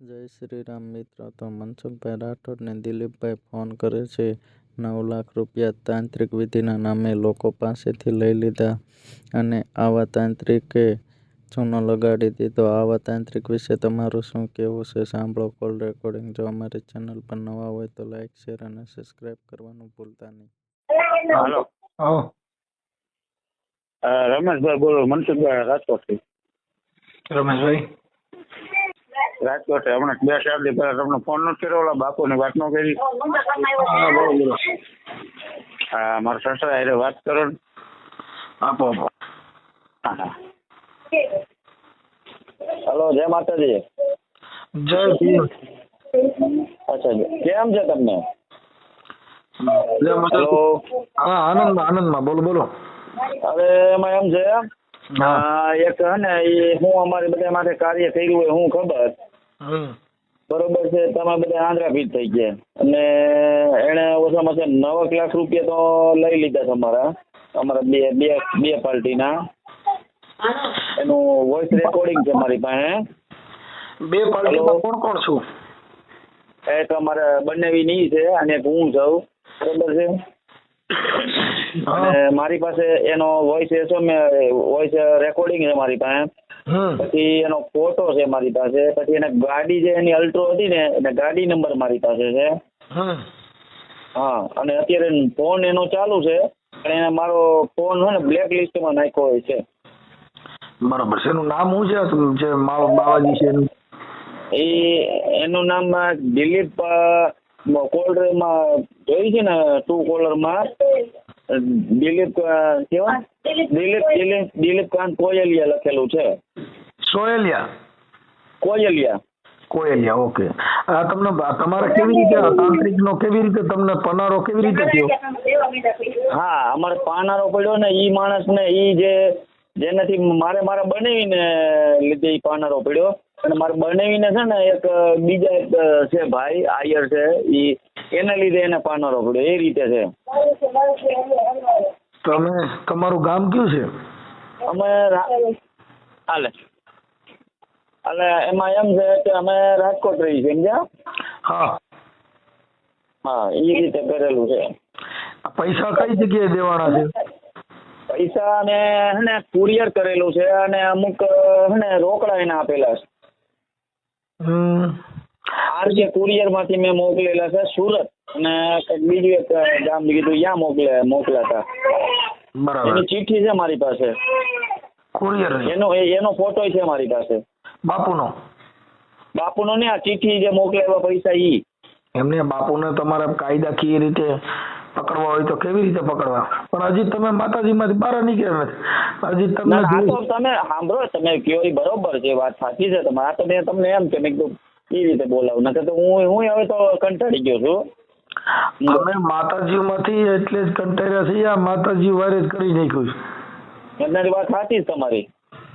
જય શ્રી રામ મિત્રો તો મનસુખભાઈ રાઠોડને દિલીપભાઈ ફોન કરે છે. નવ લાખ રૂપિયા તાંત્રિક વિધિના નામે લોકો પાસેથી લઈ લીધા અને આવા તાંત્રિકે ચૂનો લગાડી દીધો. આવા તાંત્રિક વિશે તમારું શું કહેવું છે? સાંભળો કોલ રેકોર્ડિંગ. જો અમારી ચેનલ પર નવા હોય તો લાઈક શેર અને સબસ્ક્રાઇબ કરવાનું ભૂલતા નહીં. હેલો. રમેશભાઈ બોલો મનસુખભાઈ રાજકોટથી રમેશભાઈ. રાજકોટ હમણાં બે ચાર દી પહેલા તમને ફોન નો કર્યો ઓલા બાપુની વાત નો કરી. હા મારા સસરા હારે વાત કરો ને. આપો આપો. હલો જય માતાજી. જય અચ્છા કેમ છે તમને? જય માતાજી. હલો. હા આનંદમાં આનંદમાં બોલો બોલો. હવે એમાં એમ છે એક હે ને એ હું અમારી બધા માટે કાર્ય કર્યું હોય હું ખબર. બરોબર છે તમે બધા આંધ્રા ભીત થઈ ગયા. અને એણે ઓછામાં ઓછા નવ લાખ રૂપિયા તો લઈ લીધા તમારા અમારા બે બે બે પાર્ટીના. એનું વોઇસ રેકોર્ડિંગ છે મારી પાસે. બે પાર્ટીમાં કોણ કોણ છું? એક અમારે બંનેવી ની છે અને હું છું. બરોબર છે? અને મારી પાસે એનો વોઇસ એસો મેં વોઇસ રેકોર્ડિંગ છે મારી પાસે? પછી એનો ફોટો છે મારી પાસે પછી એને ગાડી જે એની અલ્ટ્રો હતી ને એને ગાડી નંબર મારી પાસે છે. હા અને અત્યારે ફોન એનો ચાલુ છે પણ એને મારો ફોન હોય ને બ્લેક લિસ્ટમાં નાખ્યો હોય છે. બરાબર છે. એનું નામ શું છે? જે બાવાજી છે એનું? એ એનું નામ દિલીપ કોલરમાં જોઈ છે ને ટુ કોલરમાં? માં દિલીપ કેવા? દિલીપ દિલીપ દિલીપ કાંત કોયલિયા લખેલું છે. સોયલિયા કોયલિયા. કોયલિયા ઓકે. આ તમને તમારે કેવી રીતે તાંત્રિક નો કેવી રીતે તમને પનારો કેવી રીતે થયો? હા અમારે પાનારો પડ્યો ને ઈ માણસ ને ઈ જે જેનાથી મારે મારે બનાવીને લીધે ઈ પાનારો પડ્યો. અને મારે બનાવીને છે ને એક બીજા એક છે ભાઈ આયર છે ઈ એને લીધે એને પાનારો પડ્યો. એ રીતે છે. તમે તમારું ગામ કયું છે? અમે હાલે. એટલે એમાં એમ છે કે અમે રાજકોટ રહી છે સમજ્યા? હા. હા એ રીતે કરેલું છે. પૈસા કઈ જગ્યાએ દેવાના છે? પૈસા ને હને કુરિયર કરેલું છે અને અમુક હને રોકડા એને આપેલા છે. આરકે કુરિયરમાંથી મેં મોકલેલા છે સુરત. અને બીજું એક ગામ કીધું ત્યાં મોકલે મોકલ્યા હતા બરાબર. એની ચિઠ્ઠી છે મારી પાસે. કુરિયર એનો એનો ફોટો છે મારી પાસે. બાપુનો. બાપુનો ને આ ચિઠ્ઠી જે મોકલેલા પૈસા ઈ. એમને બાપુને તમારે કાયદાકીય રીતે પકડવા હોય તો કેવી રીતે પકડવા? પણ હજી તમે માતાજીમાંથી બહાર નીકળ્યા નથી. હજી તમને ના ના, આ તો તમે સાંભળો તમે કયો બરોબર છે વાત સાચી છે તમારે. આ તો મેં તમને એમ કે મેં એ રીતે બોલાવું. નકર તો હું હું હવે તો કંટાળી ગયો છું. અમે માતાજીમાંથી એટલે જ કંટાળ્યા છીએ આ માતાજી વારે જ કરી નાખ્યું છે. તમારી વાત સાચી તમારી.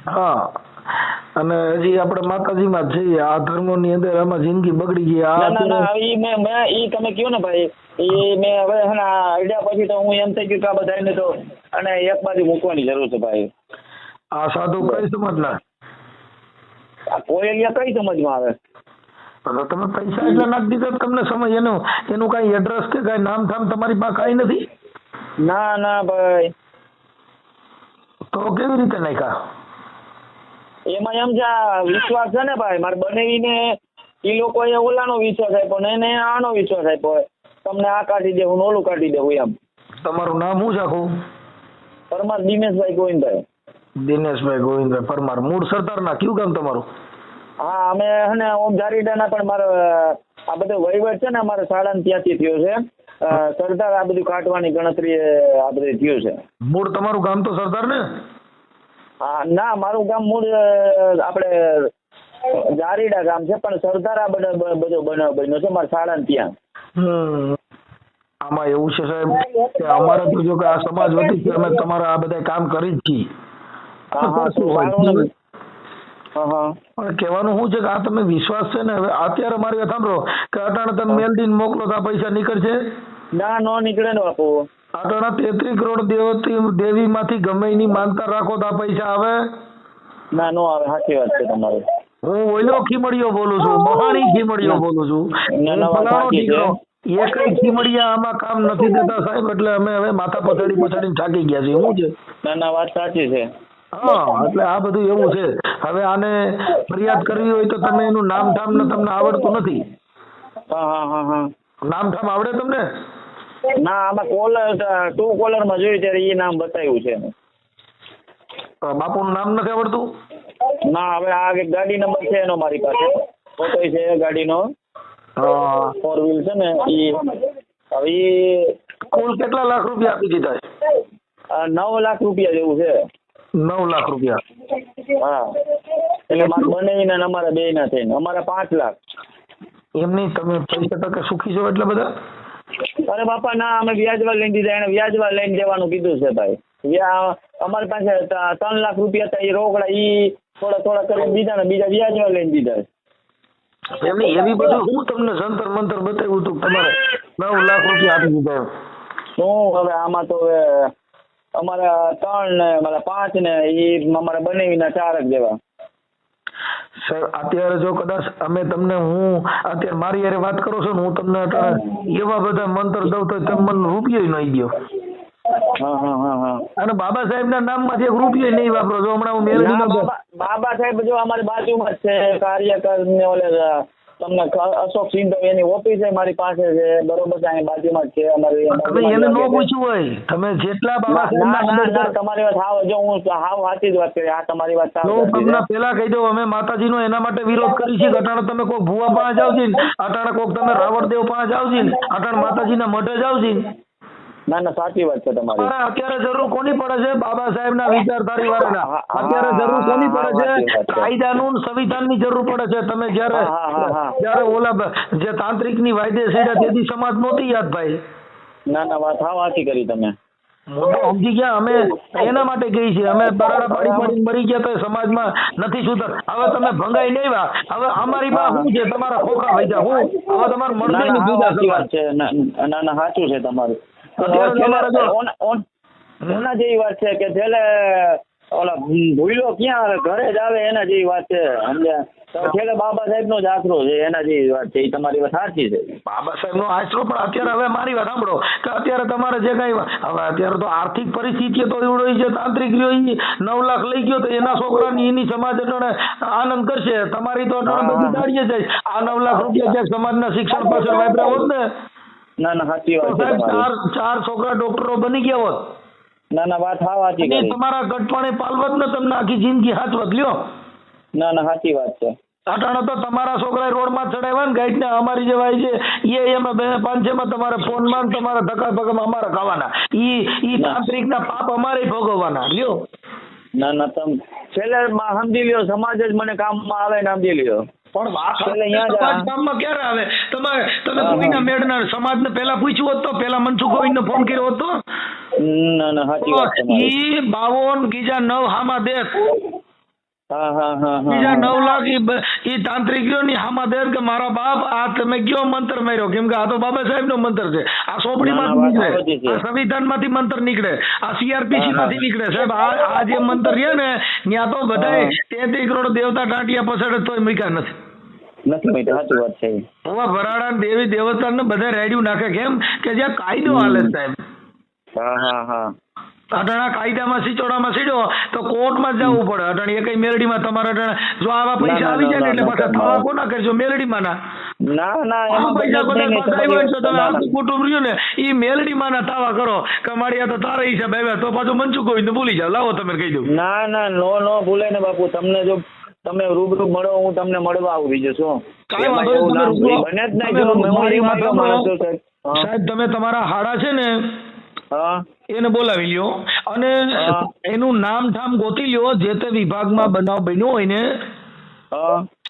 હા. અને હજી આપણે માતાજીમાં જઈએ આ ધર્મોની અંદર આમાં જિંદગી બગડી ગઈ. આ ના ના ના ઈ મેં મેં ઈ તમે કયો ને ભાઈ? ઈ મેં હવે હે ને આઈડિયા પછી તો હું એમ થઈ ગયું કે આ બધાને તો અને એક બાજુ મૂકવાની જરૂર છે ભાઈ. આ સાધુ કઈ સમજના કોયલિયા કઈ સમજમાં આવે? તો તમે પૈસા એટલા નાખી દીધા તમને સમજ એનું એનું કઈ એડ્રેસ કે કઈ નામ થામ તમારી પાસે કઈ નથી? ના ના ભાઈ. તો કેવી રીતે નાખ્યા? એમાં એમ છે વિશ્વાસ છે ને ભાઈ મારે બનાવીને એ લોકોએ ઓલાનો વિશ્વાસ આપ્યો ને એને આનો વિશ્વાસ આપ્યો તમને આ કાઢી દેવું ને ઓલું કાઢી દેવું એમ. તમારું નામ શું છે આખું પરમાર દિનેશભાઈ ગોવિંદભાઈ. દિનેશભાઈ ગોવિંદભાઈ પરમાર મૂળ સરદારના કયું ગામ તમારું? હા અમે હે ને ઓમ જારીડાના પણ મારો આ બધો વહીવટ છે ને અમારે શાળાને ત્યાંથી થયો છે. સરદાર આ બધું કાઢવાની ગણતરી આ બધું થયું છે. મૂળ તમારું ગામ તો સરદાર ને હા ના મારું ગામ મૂળ આપણે જારીડા ગામ છે પણ સરદારા બધો બનાવ બન્યો છે મારા શાળાને ત્યાં. આમાં એવું છે સાહેબ કે અમારે તો જો કે આ સમાજ વતી અમે તમારા આ બધા કામ કરી જ છીએ. કહેવાનું શું છે કે આ તમે વિશ્વાસ છે ને હવે અત્યારે મારી વાત સાંભળો કે અટાણે તમે મેલ દિન મોકલો તો આ પૈસા નીકળશે? ના નો નીકળે ને બાપુ. અટાણા તેત્રી કરોડ દેવતી દેવીમાંથી ગમે એની માનતા રાખો તો આ પૈસા આવે? ના નો આવે. સાચી વાત છે તમારી. હું ઓઈલો ખીમડિયો બોલું છું મહાણી ખીમડિયો બોલું છું. ના, ના, હું વાત ફલાણો સાચી છે. દીકરો. એ કઈ ખીમડિયા આમાં કામ નથી દેતા સાહેબ એટલે અમે હવે માથા પછાડી પછાડીને થાકી ગયા છીએ. શું છે? ના ના વાત સાચી છે. હા એટલે આ બધું એવું છે. હવે આને ફરિયાદ કરવી હોય તો તમે એનું નામ ઠામ ને તમને આવડતું નથી. હા હા હા નામ ઠામ આવડે તમને? ના આમાં કોલર ટુ કોલરમાં જોયું ત્યારે એ નામ બતાવ્યું છે બાપુનું નામ નથી આવડતું? ના હવે આ એક ગાડી નંબર છે એનો મારી પાસે. ફોટો છે ગાડીનો. ફોર વ્હીલ છે ને એ હવે કુલ કેટલા લાખ રૂપિયા આપી દીધા છે? નવ લાખ રૂપિયા જેવું છે. નવ લાખ રૂપિયા. હા. એટલે મારે બનાવીને ને અમારા બે ના થઈને અમારા પાંચ લાખ. એમની તમે પૈસા ટકા સુખી છો એટલે બધા? અરે બાપા ના અમે વ્યાજવા લઈને દીધા એને વ્યાજવા લઈને દેવાનું કીધું છે ભાઈ. અમારી પાસે ત્રણ લાખ રૂપિયા હતા એ રોકડા ઈ થોડા થોડા કરીને દીધા ને બીજા વ્યાજવા લઈને દીધા એમને એવી બધું હું તમને સંતર મંતર બતાવ્યું હતું તમારે નવ લાખ રૂપિયા આપી દીધા શું હવે આમાં તો હવે અમારા ત્રણ ને મારા પાંચ ને એ અમારા બનાવીને ચાર જ દેવા સર અત્યારે જો કદાચ અમે તમને હું અત્યારે મારી હારે વાત કરો છો ને હું તમને એવા બધા મંત્ર દઉં તો તમે મને રૂપિયો નહીં ગયો હા હા હા હા. અને બાબા સાહેબના નામમાંથી એક રૂપિયો નહીં વાપરો જો હમણાં હું ના, મેળવી બાબા સાહેબ જો અમારી બાજુમાં જ છે કાર્યકર ને ઓલે તમને અશોક સિંધવ એની ઓફિસ છે મારી પાસે છે બરોબર છે અહીં બાજુમાં જ છે અમારી તમે એને ન પૂછ્યું હોય. તમે જેટલા બાબા તમારી વાત હાવ જો હું હાવ સાચી જ વાત કરી આ તમારી વાત જો તમને પેલા કહી દઉં અમે માતાજીનો એના માટે વિરોધ કરી છે અટાણે તમે કોક ભુવા પાસે જાવ છે અટાણે કોઈક તમે રાવણદેવ પાસે જાવ છે અટાણે માતાજીના મઢે જાવ છે ને ના ના સાચી વાત છે તમારી. અત્યારે જરૂર કોની પડે છે? બાબા સાહેબના વિચારધારી વાળાના. અત્યારે જરૂર કોની પડે છે? કાયદાનું સંવિધાનની જરૂર પડે છે. તમે જ્યારે. જ્યારે ઓલા જે તાંત્રિકની વાયદે સીધા તેથી સમાજ નહોતી યાદ ભાઈ. ના ના વાત હા વાંચી કરી તમે. સમજી ગયા. અમે એના માટે કહી છે અમે બરાડા પાડી પાડી મરી ગયા તો સમાજમાં નથી સુધર. હવે તમે ભંગાઈ લેવા. હવે અમારી બા શું છે? તમારા ખોખા વૈજા હું? હવે તમારા ના ના ને સાચી સમાજ. વાત છે. ના ના ના સાચું છે તમારું. ઓન- જેવી વાત છે કે છેલ્લે ઓલા ભૂલો ક્યાં ઘરે જ આવે એના જેવી વાત છે સમજ્યા? છેલ્લે બાબા સાહેબ નો જ આશરો છે એના જેવી વાત છે એ તમારી વાત સાચી છે. બાબા સાહેબનો આશરો પણ અત્યારે હવે મારી વાત સાંભળો કે અત્યારે તમારે જે કઈ હવે અત્યારે તો આર્થિક પરિસ્થિતિ તો એવડો છે તાંત્રિક રહ્યો એ નવ લાખ લઈ ગયો તો એના છોકરાની એની સમાજ અટણે આનંદ કરશે. તમારી તો અટણે બધી દાડીએ જાય. આ નવ લાખ રૂપિયા ક્યાંક સમાજના શિક્ષણ પાછળ વાપર્યા હોત ને ના ના સાચી વાત છે ચાર ચાર છોકરા ડોક્ટરો બની ગયા હોત. ના ના વાત હા અને કરી. તમારા ગટપાણે પાલવત ને તમને આખી જિંદગી હાથવત લ્યો ના ના સાચી વાત છે. અટાણે તો તમારા છોકરા રોડમાં ચડાવ્યા ને ગાઈડ ને અમારી જેવા છે. એ એમાં બે પાંચેમાં તમારે ફોનમાં તમારા ધક્કા પગમાં અમારે ખાવાના. ઈ ઈ. તાંત્રિક ના પાપ અમારે ભોગવવાના લ્યો. ના ના તમ છેલ્લે માં સમજી લ્યો સમાજ જ મને કામમાં આવે ને સમજી લ્યો. પણ વાત સમાજ આ- ક્યારે આવે? તમે તમે કોઈના. મેળના સમાજને પહેલા પૂછ્યું હોત તો? પહેલા મનસુખ ગોવિંદને ફોન કર્યો હતો ના ના સાચી વાત છે બાવન ગીજા નવ હામા હા બીજા નવ લાખ ઈ તાંત્રિક ગયો ની હામા દેર કે મારા બાપ આ તમે કયો મંત્ર માર્યો? કેમ કે આ તો બાબા સાહેબ નો મંત્ર છે. આ સોપડી માંથી નીકળે. આ સંવિધાનમાંથી મંત્ર નીકળે. આ સીઆરપીસી. માંથી નીકળે. સાહેબ આ જે મંત્ર રહ્યા ને ત્યાં તો બધાય હા. તેત્રી કરોડ દેવતા ટાંટિયા પછાડે તોય મૂક્યા નથી. નથી મિત્ર સાચી વાત છે. હવે ભરાડા દેવી દેવતા ને બધા રેડિયું નાખે. કેમ? કે જ્યાં કાયદો હાલે સાહેબ. હા હા હા. અટાણા કાયદામાં સિચોડામાં સીડો તો કોર્ટમાં જવું પડે. અટાણી એ કઈ મેલડીમાં તમારે અટાણે જો આવા પૈસા આવી જાય ને એટલે પાછા થવા કોના કરજો મેલડીમાં ના એમાં પૈસા તો તમે ના, ના. આખું કુટુંબ રહ્યું ને ઈ મેલડીમાં ના તાવા કરો. કે મારી આ તો તારા હિસાબ આવ્યા તો પાછું મનસુખ ગોવિંદ ભૂલી જાવ લાવો તમે કહી દઉં. ના ના નો નો ભૂલે ને બાપુ. તમને જો તમે રૂબરૂ મળો હું તમને મળવા આવું બીજું શું બને જ નહીં સાહેબ તમે તમારા હાડા છે ને હા. એને બોલાવી લ્યો. અને એનું નામ ઠામ ગોતી લ્યો જે તે વિભાગમાં બનાવ બન્યો હોય ને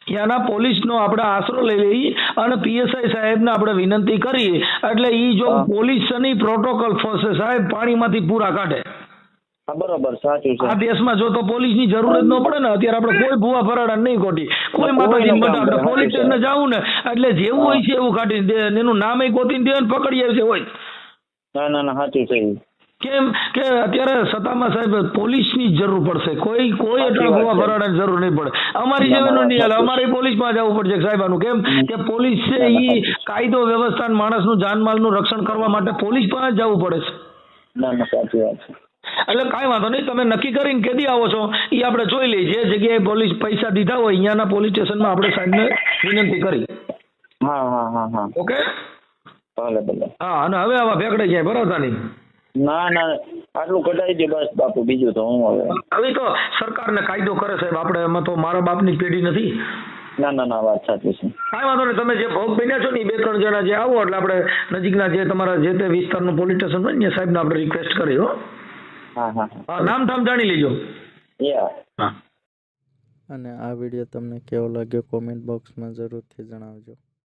ત્યાંના પોલીસનો આપણે આશરો લઈ લઈ અને પીએસઆઈ સાહેબને આપણે વિનંતી કરીએ એટલે ઈ જો. પોલીસની પ્રોટોકોલ ફસે સાહેબ પાણીમાંથી પૂરા કાઢે. બરોબર સાચું છે. આ દેશમાં જો તો પોલીસની જરૂર જ ન પડે ને અત્યારે આપણે કોઈ ભૂવા ફરાડા નહીં ખોટી કોઈ માતાજી બધા આપણે પોલીસ સ્ટેશન. જાવું ને એટલે જેવું હોય છે એવું કાઢીને દે એનું નામે ગોતીને દે ને પકડી આવે છે હોય. ના ના ના સાચું છે. કેમ કે અત્યારે સત્તામાં સાહેબ પોલીસની જરૂર પડશે. કોઈ કોઈ છે. ભરાડાની જરૂર નહીં પડે. અમારી જેવાનું નહીં હાલે. અમારે પોલીસમાં જવું પડશે સાહેબાનું કેમ કે પોલીસ છે સાચું. કાયદો વ્યવસ્થા માણસનું જાનમાલનું રક્ષણ કરવા માટે પોલીસ પાસે જવું પડે છે. ના ના સાચી વાત છે. એટલે કાંઈ વાંધો નહીં તમે નક્કી કરીને કેદી આવો છો. એ આપણે જોઈ લઈએ જે જગ્યાએ પોલીસ પૈસા દીધા હોય અહીંયાના પોલીસ સ્ટેશનમાં આપણે સાહેબને વિનંતી કરી. હા હા હા હા. ઓકે? ભલે ભલે. હા અને હવે આવા ભેગડે જાય બરોબર નહીં ના ના આટલું કઢાઈ દે બસ બાપુ બીજું તો હું હવે. હવે તો સરકારને કાયદો કરે સાહેબ આપણે એમાં તો મારા બાપની પેઢી નથી. ના ના ના વાત સાચી છે. કાંઈ વાંધો નહીં તમે જે ભોગ બન્યા છો ને બે ત્રણ જણા જે આવો એટલે આપણે નજીકના જે તમારા જે તે વિસ્તારનું પોલીસ સ્ટેશન હોય ને સાહેબને આપણે રિક્વેસ્ટ કરી હો. હા હા નામ ઠામ જાણી લેજો. યા. હા. અને આ વીડિયો તમને કેવો લાગ્યો? કોમેન્ટ બોક્સમાં જરૂરથી જણાવજો.